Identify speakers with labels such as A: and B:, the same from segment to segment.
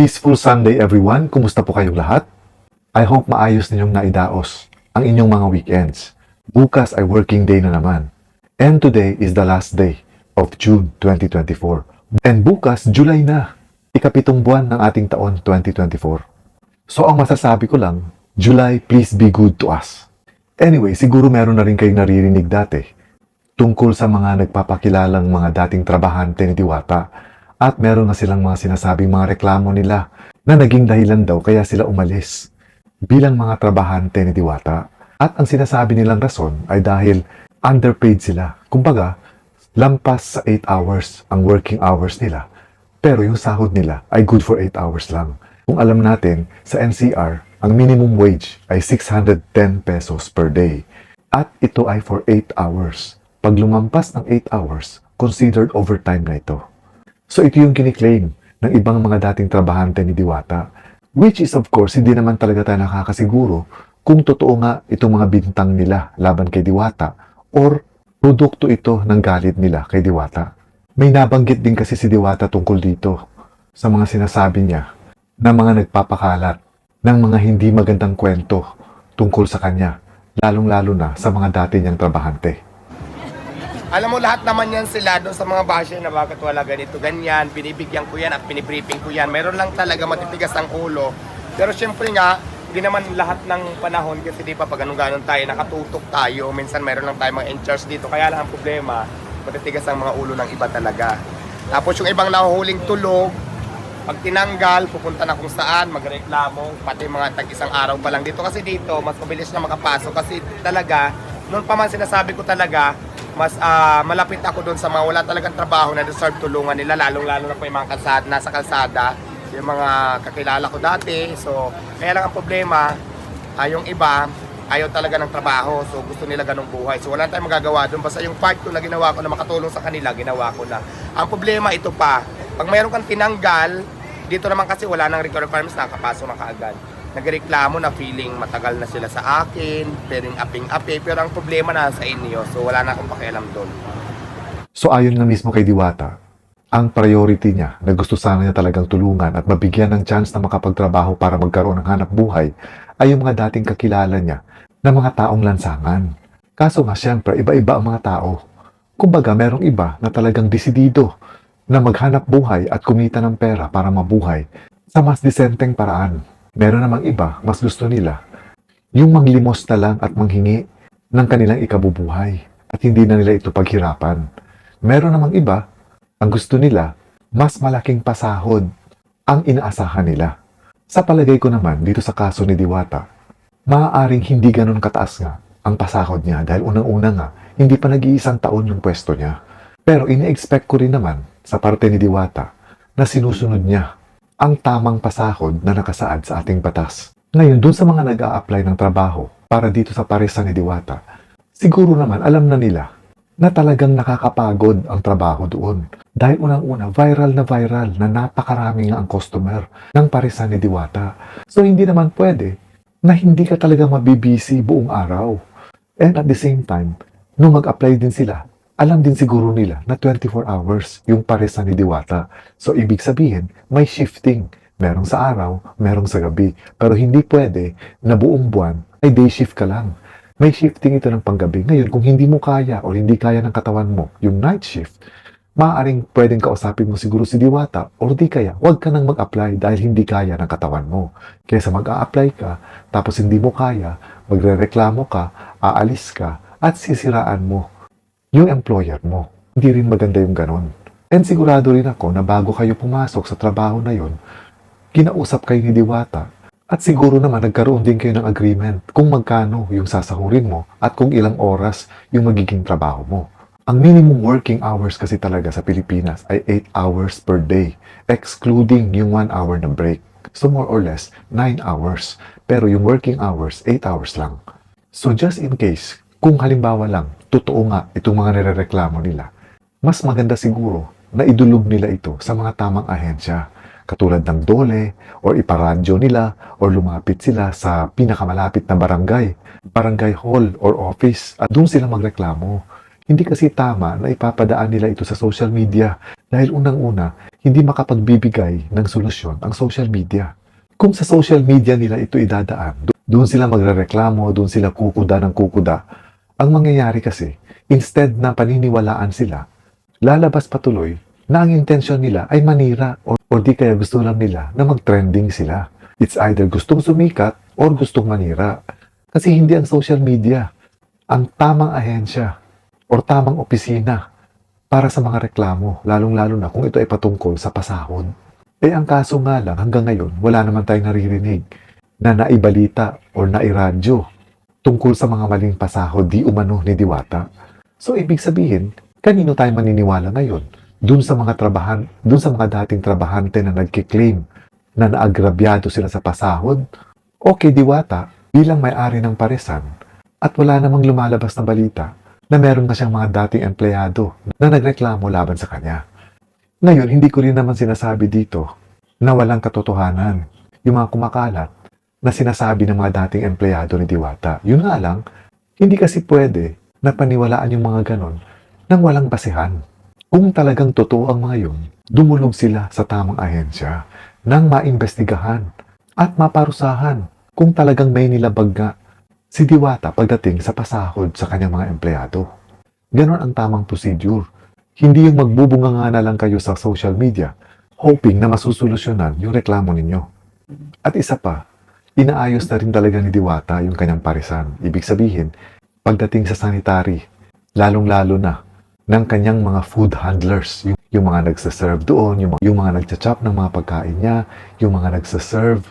A: Peaceful Sunday everyone. Kumusta po kayong lahat? I hope maayos ninyong naidaos ang inyong mga weekends. Bukas ay working day na naman. And today is the last day of June 2024. And bukas, July na. Ikapitong buwan ng ating taon 2024. So ang masasabi ko lang, July, please be good to us. Anyway, siguro meron na rin kayong naririnig dati tungkol sa mga nagpapakilalang mga dating trabahante ni Diwata at meron na silang mga sinasabing mga reklamo nila na naging dahilan daw kaya sila umalis bilang mga trabahante ni Diwata. At ang sinasabi nilang rason ay dahil underpaid sila. Kumbaga, lampas sa 8 hours ang working hours nila pero yung sahod nila ay good for 8 hours lang. Kung alam natin, sa NCR, ang minimum wage ay 610 pesos per day. At ito ay for 8 hours. Pag lumampas ng 8 hours, considered overtime na ito. So ito yung kiniklaim ng ibang mga dating trabahante ni Diwata. Which is of course, hindi naman talaga tayo nakakasiguro kung totoo nga itong mga bintang nila laban kay Diwata or produkto ito ng galit nila kay Diwata. May nabanggit din kasi si Diwata tungkol dito sa mga sinasabi niya na mga nagpapakalat ng mga hindi magandang kwento tungkol sa kanya, lalong-lalo na sa mga dati niyang trabahante.
B: Alam mo, lahat naman yan sila doon sa mga basher na bakit wala ganito, ganyan. Binibigyan ko yan at binibriefing ko yan. Meron lang talaga matitigas ang ulo. Pero syempre nga, hindi naman lahat ng panahon kasi di pa pag ganun ganon tayo, nakatutok tayo. Minsan meron lang tayo mga in-charge dito. Kaya lang ang problema, matitigas ang mga ulo ng iba talaga. Tapos yung ibang nahuhuling tulog, pag tinanggal, pupunta na kung saan, magreklamo, pati mga tag isang araw pa lang dito. Kasi dito, mas mabilis na makapasok. Kasi talaga, noon pa man sinasabi ko talaga, mas ah, malapit ako doon sa mga wala talagang trabaho na deserve tulungan nila, lalong-lalo na po yung mga kalsada, nasa kalsada, yung mga kakilala ko dati. So, kaya lang ang problema, ah, yung iba, ayaw talaga ng trabaho. So, gusto nila ganong buhay. So, wala tayong magagawa doon. Basta yung part ko na ginawa ko na makatulong sa kanila, ginawa ko na. Ang problema, ito pa. Pag mayroon kang tinanggal, dito naman kasi wala nang requirements, nakapasok na kaagad. Nagreklamo na feeling matagal na sila sa akin, pwedeng aping-api, pero ang problema na sa inyo, so wala na akong pakialam doon.
A: So ayon nga mismo kay Diwata, ang priority niya na gusto sana niya talagang tulungan at mabigyan ng chance na makapagtrabaho para magkaroon ng hanap buhay ay yung mga dating kakilala niya na mga taong lansangan. Kaso nga siyempre, iba-iba ang mga tao. Kumbaga, merong iba na talagang desidido na maghanap buhay at kumita ng pera para mabuhay sa mas disenteng paraan. Meron namang iba, mas gusto nila yung manglimos na lang at manghingi ng kanilang ikabubuhay at hindi na nila ito paghirapan. Meron namang iba, ang gusto nila, mas malaking pasahod ang inaasahan nila. Sa palagay ko naman, dito sa kaso ni Diwata, maaaring hindi ganun kataas nga ang pasahod niya dahil unang-una nga, hindi pa nag-iisang taon yung pwesto niya. Pero ine-expect ko rin naman sa parte ni Diwata na sinusunod niya ang tamang pasahod na nakasaad sa ating batas. Ngayon, dun sa mga nag apply ng trabaho para dito sa paresan ni Diwata, siguro naman alam na nila na talagang nakakapagod ang trabaho doon. Dahil unang-una, viral na viral na napakarami nga ang customer ng paresan ni Diwata. So hindi naman pwede na hindi ka talaga mabibisi buong araw. And at the same time, nung mag-apply din sila, alam din siguro nila na 24 hours yung paresan ni Diwata. So ibig sabihin, may shifting. Merong sa araw, merong sa gabi. Pero hindi pwede na buong buwan ay day shift ka lang. May shifting ito ng panggabi. Ngayon, kung hindi mo kaya o hindi kaya ng katawan mo yung night shift, maaaring pwedeng kausapin mo siguro si Diwata or di kaya, huwag ka nang mag-apply dahil hindi kaya ng katawan mo. Kaysa mag-a-apply ka, tapos hindi mo kaya, magre-reklamo ka, aalis ka, at sisiraan mo yung employer mo. Hindi rin maganda yung ganon. And sigurado rin ako na bago kayo pumasok sa trabaho na yon, kinausap kayo ni Diwata at siguro naman nagkaroon din kayo ng agreement kung magkano yung sasahurin mo at kung ilang oras yung magiging trabaho mo. Ang minimum working hours kasi talaga sa Pilipinas ay 8 hours per day, excluding yung 1 hour na break. So more or less, 9 hours. Pero yung working hours, 8 hours lang. So just in case, kung halimbawa lang, totoo nga itong mga nirereklamo nila, mas maganda siguro na idulog nila ito sa mga tamang ahensya katulad ng dole or iparadyo nila or lumapit sila sa pinakamalapit na barangay, barangay hall or office at doon sila magreklamo. Hindi kasi tama na ipapadaan nila ito sa social media dahil unang-una, hindi makapagbibigay ng solusyon ang social media. Kung sa social media nila ito idadaan, do- doon sila magrereklamo, doon sila kukuda ng kukuda. Ang mangyayari kasi, instead na paniniwalaan sila, lalabas patuloy na ang intensyon nila ay manira o, o di kaya gusto lang nila na mag-trending sila. It's either gustong sumikat or gustong manira. Kasi hindi ang social media ang tamang ahensya or tamang opisina para sa mga reklamo, lalong-lalo na kung ito ay patungkol sa pasahod. Eh ang kaso nga lang, hanggang ngayon, wala naman tayong naririnig na naibalita or nairadyo tungkol sa mga maling pasahod di umano ni Diwata. So ibig sabihin, kanino tayo maniniwala ngayon? Dun sa mga trabahan, dun sa mga dating trabahante na nagkiklaim na naagrabyado sila sa pasahod? O kay Diwata bilang may-ari ng paresan at wala namang lumalabas na balita na meron na siyang mga dating empleyado na nagreklamo laban sa kanya. Ngayon, hindi ko rin naman sinasabi dito na walang katotohanan yung mga kumakalat na sinasabi ng mga dating empleyado ni Diwata. Yun nga lang, hindi kasi pwede na paniwalaan yung mga ganon nang walang basehan. Kung talagang totoo ang mga yun, dumulog sila sa tamang ahensya nang maimbestigahan at maparusahan kung talagang may nilabag nga si Diwata pagdating sa pasahod sa kanyang mga empleyado. Ganon ang tamang procedure. Hindi yung magbubunga nga na lang kayo sa social media hoping na masusolusyonan yung reklamo ninyo. At isa pa, inaayos na rin talaga ni Diwata yung kanyang parisan. Ibig sabihin, pagdating sa sanitary, lalong-lalo na ng kanyang mga food handlers, yung, yung mga nagsaserve doon, yung, yung mga nagcha-chop ng mga pagkain niya, yung mga nagsaserve,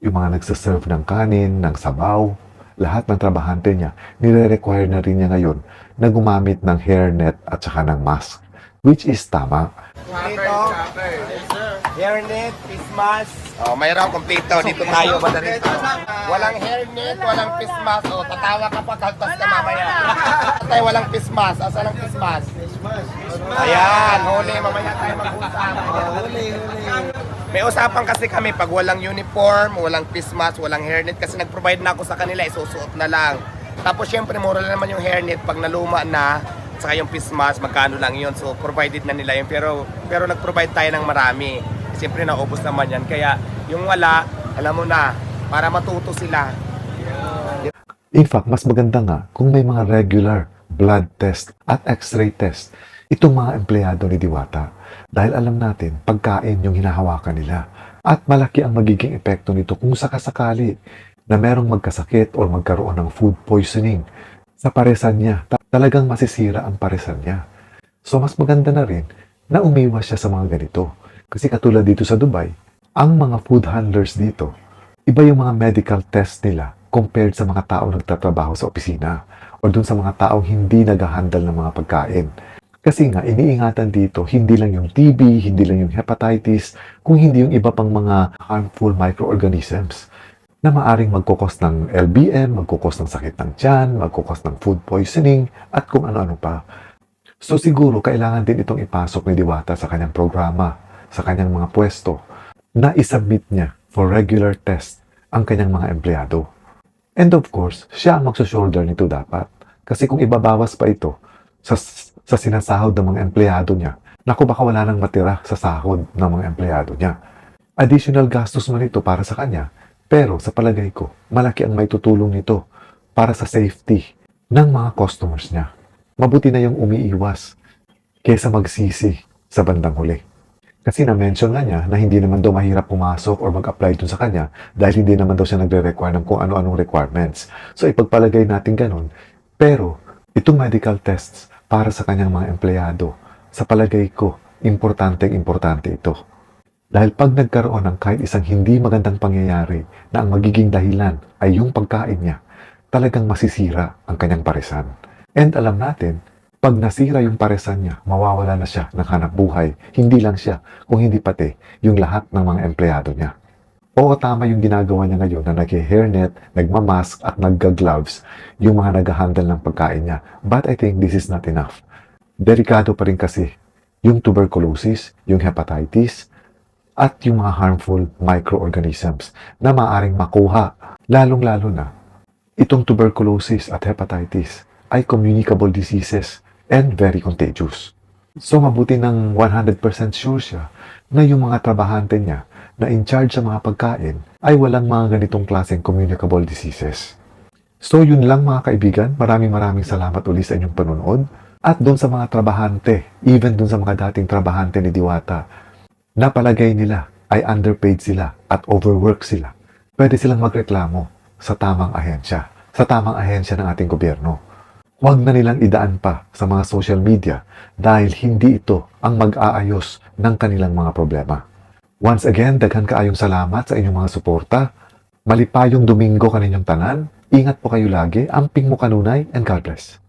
A: yung mga nagsaserve ng kanin, ng sabaw, lahat ng trabahante niya, nire-require na rin niya ngayon na gumamit ng hairnet at saka ng mask, which is tama.
B: Dito, hairnet, face mask. Oh, mayroon kompleto. Dito tayo, madali. Walang hairnet, walang face mask. Oh, tatawa ka pa, kaltas ka mamaya. Tayo walang face mask. Asa lang face mask? Ayan, huli. Mamaya tayo mag-usap. May usapan kasi kami pag walang uniform, walang face mask, walang hairnet kasi nag-provide na ako sa kanila, isusuot na lang. Tapos syempre mura lang naman yung hairnet pag naluma na, saka yung face mask, magkano lang yun. So provided na nila yun. Pero, pero nag-provide tayo ng marami. Siyempre naubos naman yan. Kaya yung wala, alam mo na, para matuto sila.
A: In fact, mas maganda nga kung may mga regular blood test at x-ray test itong mga empleyado ni Diwata. Dahil alam natin, pagkain yung hinahawakan nila. At malaki ang magiging epekto nito kung sakasakali na merong magkasakit o magkaroon ng food poisoning sa paresan niya. Ta- talagang masisira ang paresan niya. So mas maganda na rin na umiwas siya sa mga ganito. Kasi katulad dito sa Dubai, ang mga food handlers dito, iba yung mga medical test nila compared sa mga taong nagtatrabaho sa opisina o dun sa mga taong hindi nag-handle ng mga pagkain. Kasi nga, iniingatan dito, hindi lang yung TB, hindi lang yung hepatitis, kung hindi yung iba pang mga harmful microorganisms na maaring magkukos ng LBM, magkukos ng sakit ng tiyan, magkukos ng food poisoning, at kung ano-ano pa. So siguro kailangan din itong ipasok ni Diwata sa kanyang programa, sa kanyang mga pwesto, na isubmit niya for regular test ang kanyang mga empleyado. And of course, siya ang magsushoulder nito dapat. Kasi kung ibabawas pa ito sa, sa sinasahod ng mga empleyado niya, naku baka wala nang matira sa sahod ng mga empleyado niya. Additional gastos man ito para sa kanya, pero sa palagay ko, malaki ang may tutulong nito para sa safety ng mga customers niya. Mabuti na yung umiiwas kaysa magsisi sa bandang huli. Kasi na-mention nga niya na hindi naman daw mahirap pumasok or mag-apply dun sa kanya dahil hindi naman daw siya nagre-require ng kung ano-anong requirements. So ipagpalagay natin ganun. Pero itong medical tests para sa kanyang mga empleyado, sa palagay ko, importante-importante ito. Dahil pag nagkaroon ng kahit isang hindi magandang pangyayari na ang magiging dahilan ay yung pagkain niya, talagang masisira ang kanyang paresan. And alam natin, pag nasira yung paresan niya, mawawala na siya ng hanap buhay. Hindi lang siya, kung hindi pati yung lahat ng mga empleyado niya. Oo, tama yung ginagawa niya ngayon na nag-hairnet, nagmamask at nagga-gloves yung mga nag-handle ng pagkain niya. But I think this is not enough. Delikado pa rin kasi yung tuberculosis, yung hepatitis, at yung mga harmful microorganisms na maaring makuha, lalong-lalo na itong tuberculosis at hepatitis ay communicable diseases and very contagious. So mabuti ng 100% sure siya na yung mga trabahante niya na in charge sa mga pagkain ay walang mga ganitong klaseng communicable diseases. So yun lang mga kaibigan, maraming maraming salamat ulit sa inyong panonood at doon sa mga trabahante, even doon sa mga dating trabahante ni Diwata, na palagay nila ay underpaid sila at overwork sila. Pwede silang magreklamo sa tamang ahensya, sa tamang ahensya ng ating gobyerno. Huwag na nilang idaan pa sa mga social media dahil hindi ito ang mag-aayos ng kanilang mga problema. Once again, daghan kaayong salamat sa inyong mga suporta. Malipayong Domingo kaninyong tanan. Ingat po kayo lagi. Amping mo kanunay and God bless.